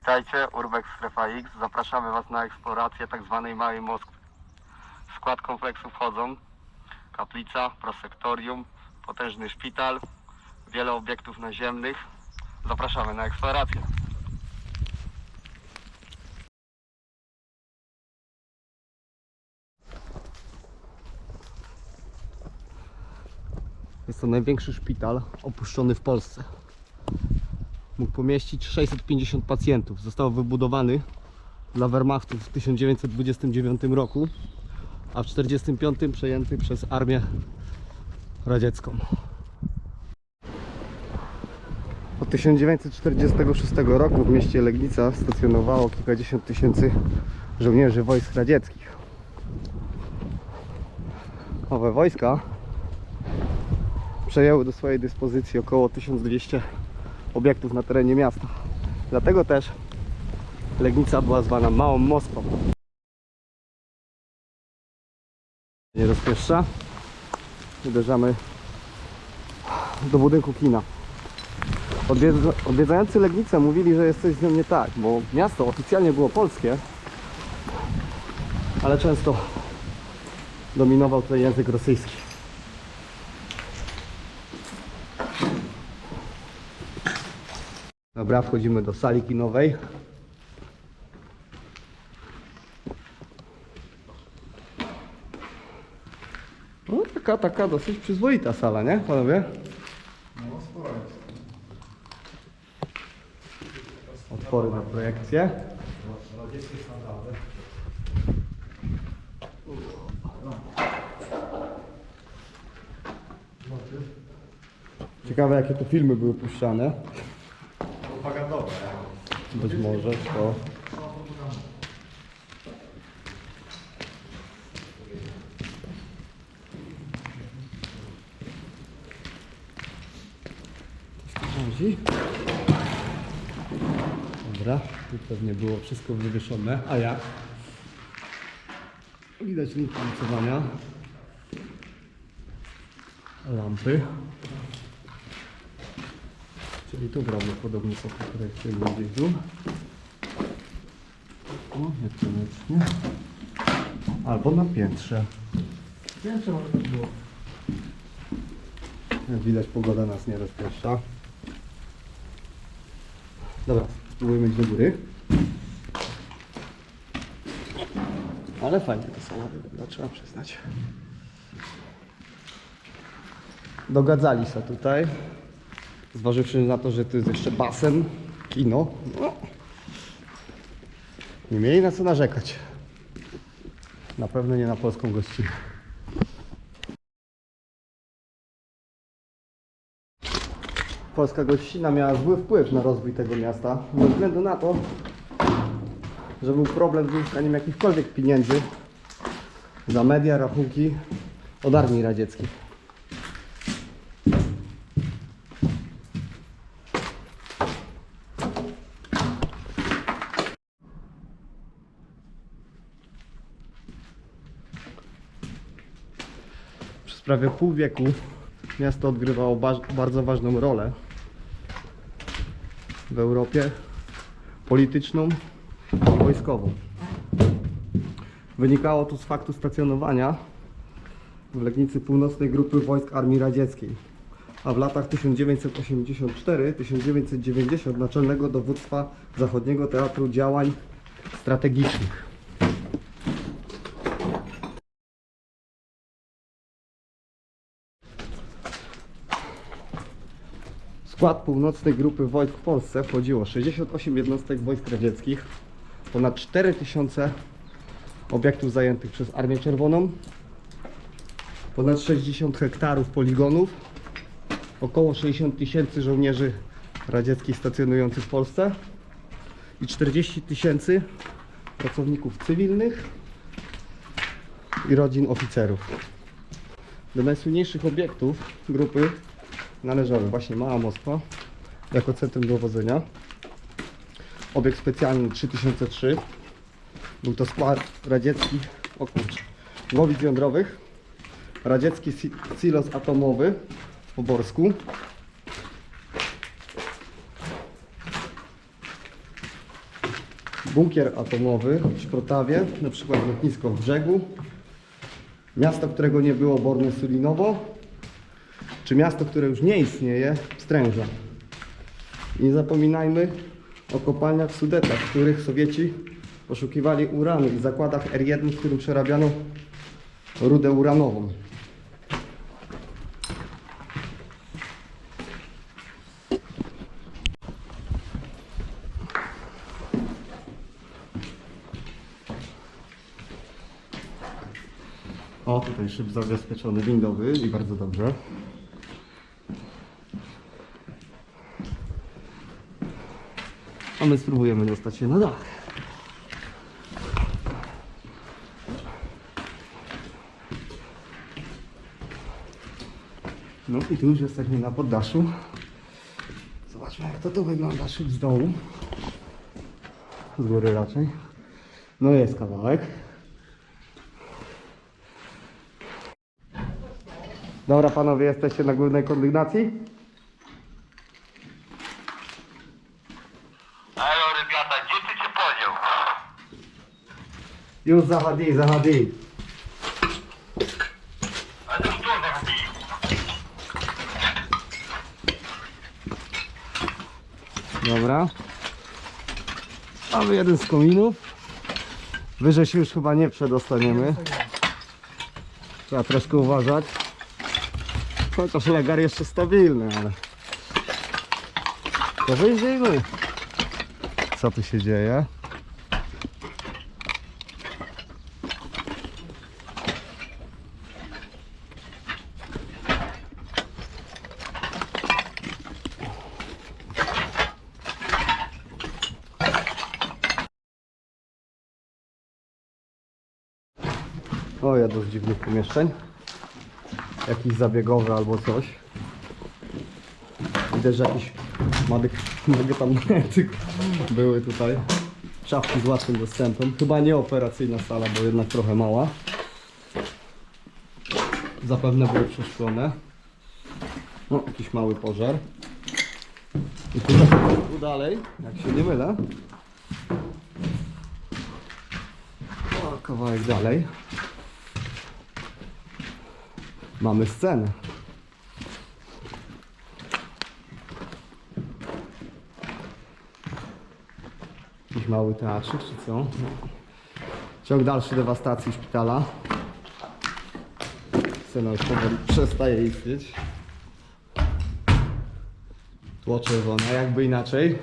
Witajcie, Urbex Strefa X. Zapraszamy Was na eksplorację tzw. Małej Moskwy. W skład kompleksu wchodzą kaplica, prosektorium, potężny szpital, wiele obiektów naziemnych. Zapraszamy na eksplorację. Jest to największy szpital opuszczony w Polsce. Mógł pomieścić 650 pacjentów. Został wybudowany dla Wehrmachtu w 1929 roku, a w 1945 przejęty przez armię radziecką. Od 1946 roku w mieście Legnica stacjonowało kilkadziesiąt tysięcy żołnierzy wojsk radzieckich. Owe wojska przejęły do swojej dyspozycji około 1200 obiektów na terenie miasta. Dlatego też Legnica była zwana Małą Moskwą. Nie rozpieszcza. Uderzamy do budynku kina. Odwiedza, odwiedzający Legnicę mówili, że jest coś z nią nie tak, bo miasto oficjalnie było polskie, ale często dominował tutaj język rosyjski. Dobra, wchodzimy do sali kinowej. No taka, taka dosyć przyzwoita sala, nie panowie? No spokojnie. Otwory na projekcję. Radzieckie standardy. Ciekawe jakie to filmy były puszczane. Być może to... Dobra, tu pewnie było wszystko wywieszone. A jak? Widać link mocowania. Lampy. Czyli tu prawdopodobnie projekty gdzieś tu. O, niekoniecznie. Albo na piętrze. Piętrze może tak było. Jak widać pogoda nas nie rozpieszcza. Dobra, spróbujemy iść do góry. Ale fajnie to samochody trzeba przyznać. Dogadzali się tutaj. Zważywszy na to, że to jest jeszcze basen, kino, no, nie mieli na co narzekać. Na pewno nie na polską gościnę. Polska gościna miała zły wpływ na rozwój tego miasta, ze względu na to, że był problem z uzyskaniem jakichkolwiek pieniędzy za media, rachunki od armii radzieckiej. Prawie pół wieku miasto odgrywało bardzo ważną rolę w Europie polityczną i wojskową. Wynikało to z faktu stacjonowania w Legnicy Północnej Grupy Wojsk Armii Radzieckiej, a w latach 1984-1990 Naczelnego Dowództwa Zachodniego Teatru Działań Strategicznych. Skład północnej grupy wojsk w Polsce wchodziło 68 jednostek wojsk radzieckich, ponad 4000 obiektów zajętych przez Armię Czerwoną, ponad 60 hektarów poligonów, około 60 tysięcy żołnierzy radzieckich stacjonujących w Polsce i 40 tysięcy pracowników cywilnych i rodzin oficerów. Do najsłynniejszych obiektów grupy należały właśnie Mała Moskwa. Jako centrum dowodzenia. Obiekt specjalny 3003. Był to skład radziecki. O kurczę, głowic jądrowych, radziecki si- silos atomowy w Poborsku, bunkier atomowy w Szprotawie, na przykład lotnisko w Brzegu, miasto, którego nie było Borne Sulinowo, czy miasto, które już nie istnieje, Stręża. Nie zapominajmy o kopalniach w Sudetach, w których Sowieci poszukiwali uranu i zakładach R1, w którym przerabiano rudę uranową. O, tutaj szyb zabezpieczony windowy i bardzo dobrze. A my spróbujemy dostać się na dach. No i tu już jesteśmy na poddaszu. Zobaczmy jak to tu wygląda szyb z dołu. Z góry raczej. No jest kawałek. Dobra panowie, jesteście na górnej kondygnacji? Już zachodzi, zachodzi. Dobra. Mamy jeden z kominów. Wyżej się już chyba nie przedostaniemy. Trzeba troszkę uważać. Chociaż legar jeszcze stabilny, ale... To wyjdziemy. Co tu się dzieje? O, ja do dziwnych pomieszczeń. Jakiś zabiegowy albo coś. Widać, że jakiś madyk, mogę tam były tutaj. Szafki z łatwym dostępem. Chyba nie operacyjna sala, bo jednak trochę mała. Zapewne były przeszklone. No, jakiś mały pożar. I tu, tu dalej, jak się nie mylę. O, kawałek dalej. Mamy scenę. Jakiś mały teatrzyk, czy co? No. Ciąg dalszy dewastacji szpitala. Scena już powoli przestaje istnieć. Tło czerwone, jakby inaczej.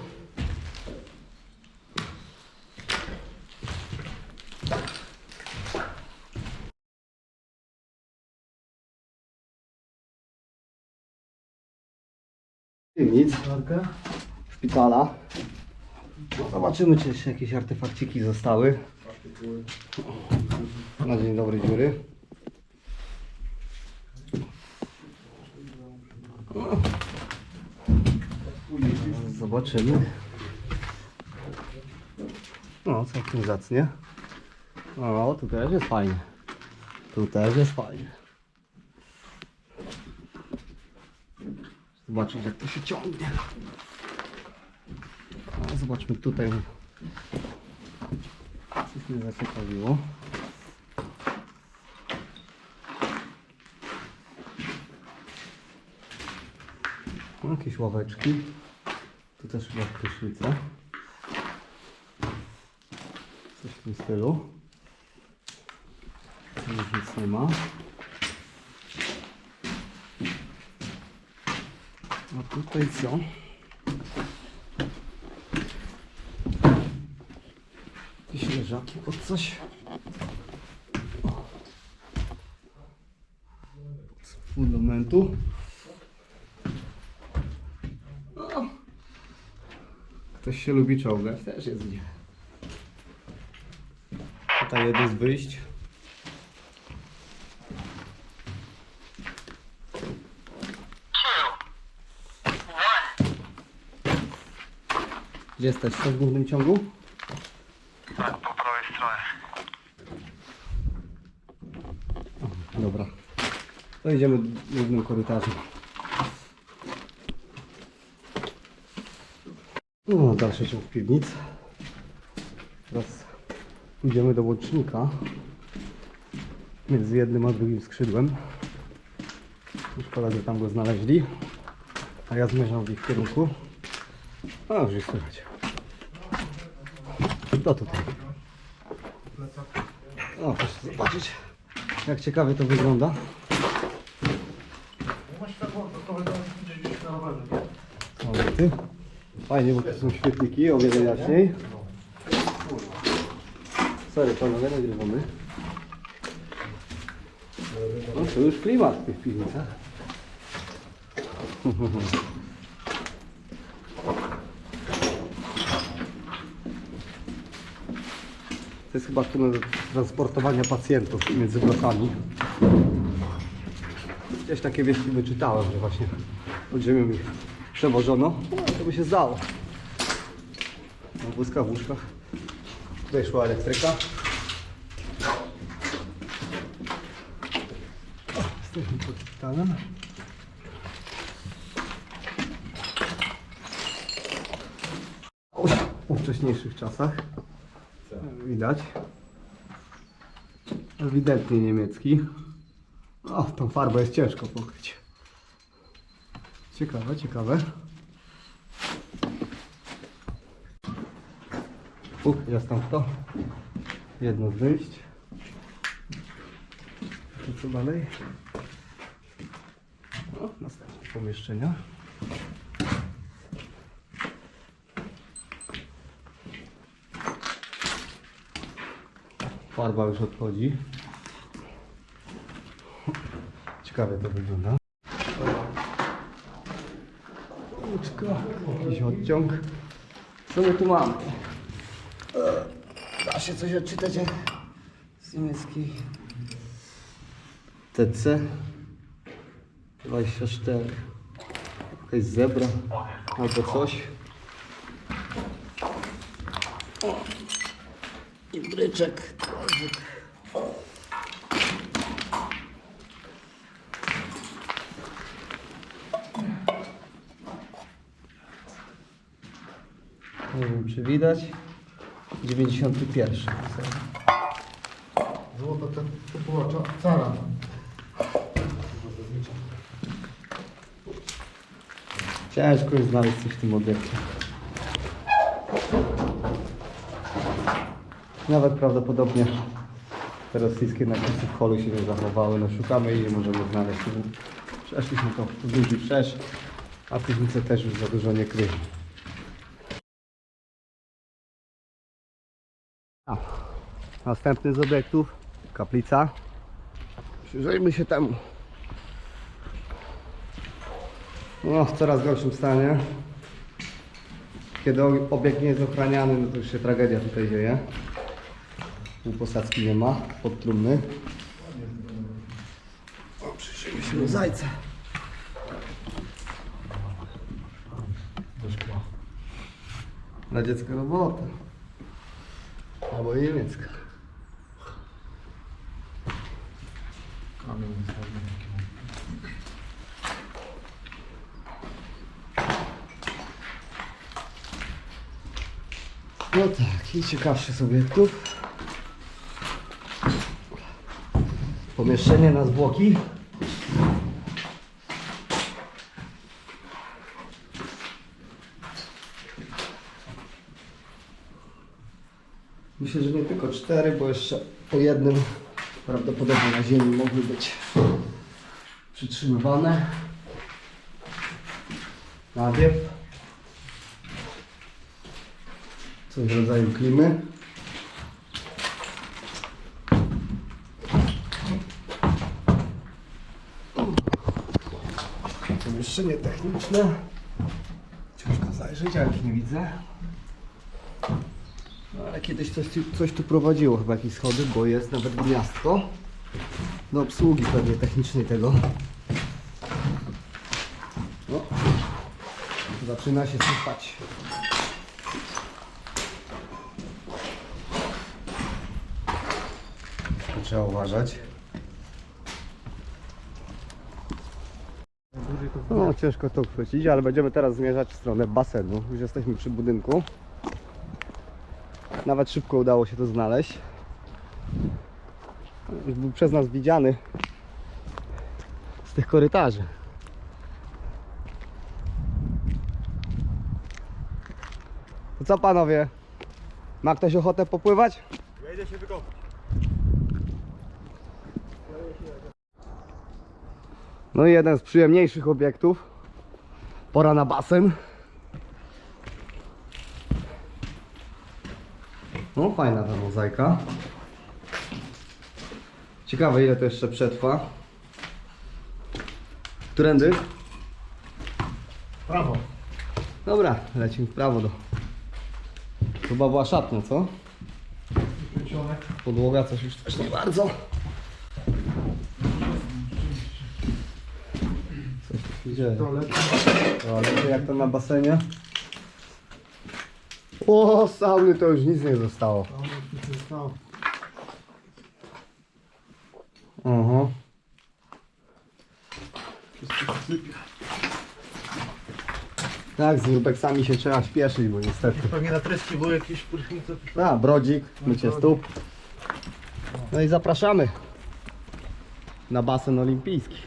Nic. Szpitala. No, zobaczymy, czy jeszcze jakieś artefakciki zostały. Na dzień dobry dziury. Zobaczymy. No, całkiem zacnie. O, tu też jest fajnie. Tu też jest fajnie. Zobaczyć jak to się ciągnie. A, zobaczmy tutaj. Coś mnie zaciekawiło. Jakieś ławeczki. Tu też chyba prysznica. Coś w tym stylu. Tu już nic nie ma. A tutaj co? Jakieś leżaki pod coś. Z fundamentu. O. Ktoś się lubi czołgać, też jest gdzie. Tutaj jedno z wyjść. Gdzie jesteś? Co w głównym ciągu? Tak, po prawej stronie. Dobra. To idziemy głównym korytarzem. No, dalszy ciąg piwnic. Teraz idziemy do łącznika między jednym a drugim skrzydłem. Już koledzy tam go znaleźli, a ja zmierzam w ich kierunku. A już jest słychać. To tutaj. O, proszę zobaczyć, jak ciekawie to wygląda. Ty. Fajnie, bo tu są świetliki, o wiele jaśniej. Sorry, panowie, nagrywamy. No to już klimat w tych piwnicach. To jest chyba tunel transportowania pacjentów między blokami. Gdzieś takie wieści wyczytałem, że właśnie pod ziemią ich przewożono. No, to by się zdało. Na wózkach, w łóżkach. Elektryka. O, Jesteśmy pod szpitalem. Oj, Po wcześniejszych czasach widać. Ewidentnie niemiecki. O, tą farbę jest ciężko pokryć. Ciekawe, ciekawe. U, jest tam kto? Jedno wyjść. Co dalej? O, następne pomieszczenia. Farba już odchodzi. Ciekawie to wygląda. Łóżko, jakiś odciąg. Co my tu mamy? E, Da się coś odczytać jak z niemieckiej. TC 24. Jakaś zebra albo coś. O. I bryczek. Nie wiem czy widać. 91. Złota to, to była cza- cara. Ciężko jest znaleźć coś w tym obiekcie. Nawet prawdopodobnie te rosyjskie napisy w holu się nie zachowały. No szukamy i nie możemy znaleźć. Przeszliśmy to wzdłuż i wszerz, a piwnice też już za dużo nie kryją. A, Następny z obiektów, kaplica. Przyjrzyjmy się temu. No, w coraz gorszym stanie. Kiedy obiekt nie jest ochraniany, no to już się tragedia tutaj dzieje. Tu posadzki nie ma, pod trumny. O, przyjrzyjmy się do zajca. Radziecka robota. Albo niemiecka. Kamień. No tak, i ciekawszy z Pomieszczenie na zwłoki. Myślę, że nie tylko cztery, bo jeszcze po jednym prawdopodobnie na ziemi mogły być przytrzymywane. Nawiew. Coś w rodzaju klimy. Pomieszczenie techniczne. Ciężko zajrzeć, a nie widzę. No, ale kiedyś coś, coś tu prowadziło, chyba jakieś schody, bo jest nawet gniazdko do obsługi pewnie technicznej tego. No, zaczyna się sypać. Trzeba uważać. No, ciężko to uchwycić, ale będziemy teraz zmierzać w stronę basenu. Już jesteśmy przy budynku. Nawet szybko udało się to znaleźć. Już był przez nas widziany z tych korytarzy. To co panowie? Ma ktoś ochotę popływać? Ja idę się. No i jeden z przyjemniejszych obiektów. Pora na basen. No fajna ta mozaika. Ciekawe ile to jeszcze przetrwa. Którędy? Prawo. Dobra, lecimy w prawo do... Chyba była szatnia, co? Podłoga coś już też nie bardzo. Dzieje. Toalet. O, ale jak to na basenie? O, sauny to już nic nie zostało. Toalet mi się. Aha. Wszystko się sypie. Tak, z urbeksami się trzeba śpieszyć, bo niestety. Pewnie na treści były jakieś prysznice. A, brodzik, mycie stóp. No i zapraszamy na basen olimpijski.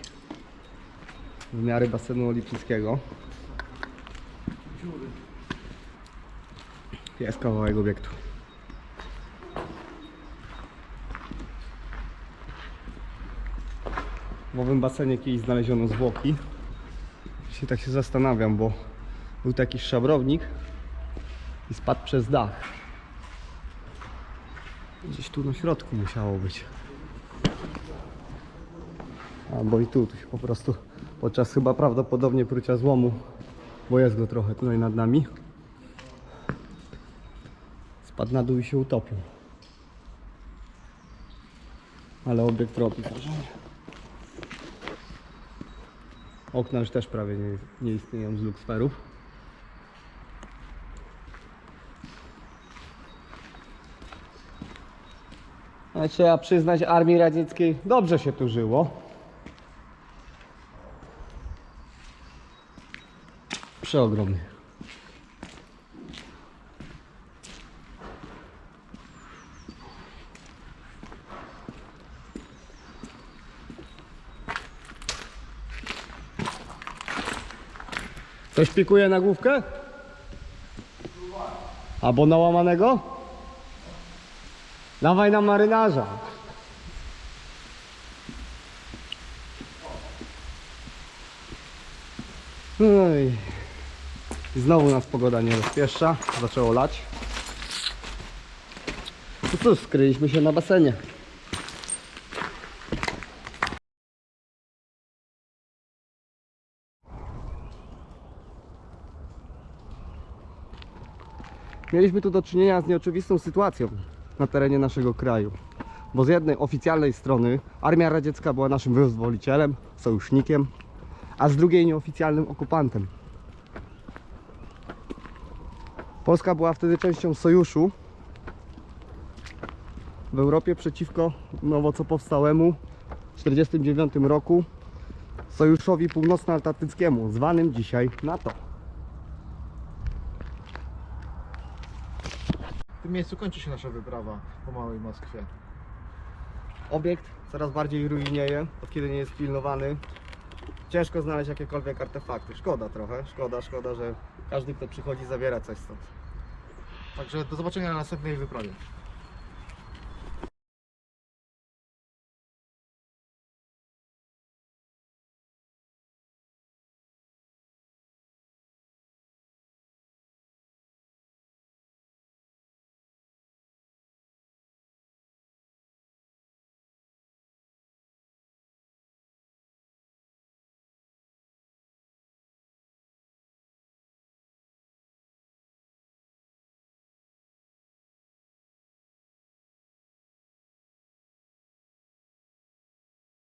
W miarę basenu olimpijskiego. Jest kawałek obiektu. W owym basenie kiedyś znaleziono zwłoki. Się tak się zastanawiam, bo był taki szabrownik i spadł przez dach. Gdzieś tu na środku musiało być. Albo i tu, tu się po prostu podczas chyba prawdopodobnie prucia złomu, bo jest go trochę tutaj nad nami. Spadł na dół i się utopił. Ale obiekt robi wrażenie. Okna już też prawie nie, nie istnieją z luksferów. Trzeba przyznać armii radzieckiej dobrze się tu żyło. Przeogromny. Coś pikuje na główkę? Albo na łamanego? Dawaj na marynarza. No i znowu nas pogoda nie rozpieszcza. Zaczęło lać. No cóż, skryliśmy się na basenie. Mieliśmy tu do czynienia z nieoczywistą sytuacją na terenie naszego kraju. Bo z jednej oficjalnej strony armia radziecka była naszym wyzwolicielem, sojusznikiem, a z drugiej nieoficjalnym okupantem. Polska była wtedy częścią sojuszu w Europie przeciwko nowo co powstałemu w 1949 roku Sojuszowi Północnoatlantyckiemu, zwanym dzisiaj NATO. W tym miejscu kończy się nasza wyprawa po Małej Moskwie. Obiekt coraz bardziej ruinieje, od kiedy nie jest pilnowany. Ciężko znaleźć jakiekolwiek artefakty. Szkoda trochę, szkoda, szkoda, że każdy kto przychodzi zabiera coś stąd. Także do zobaczenia na następnej wyprawie.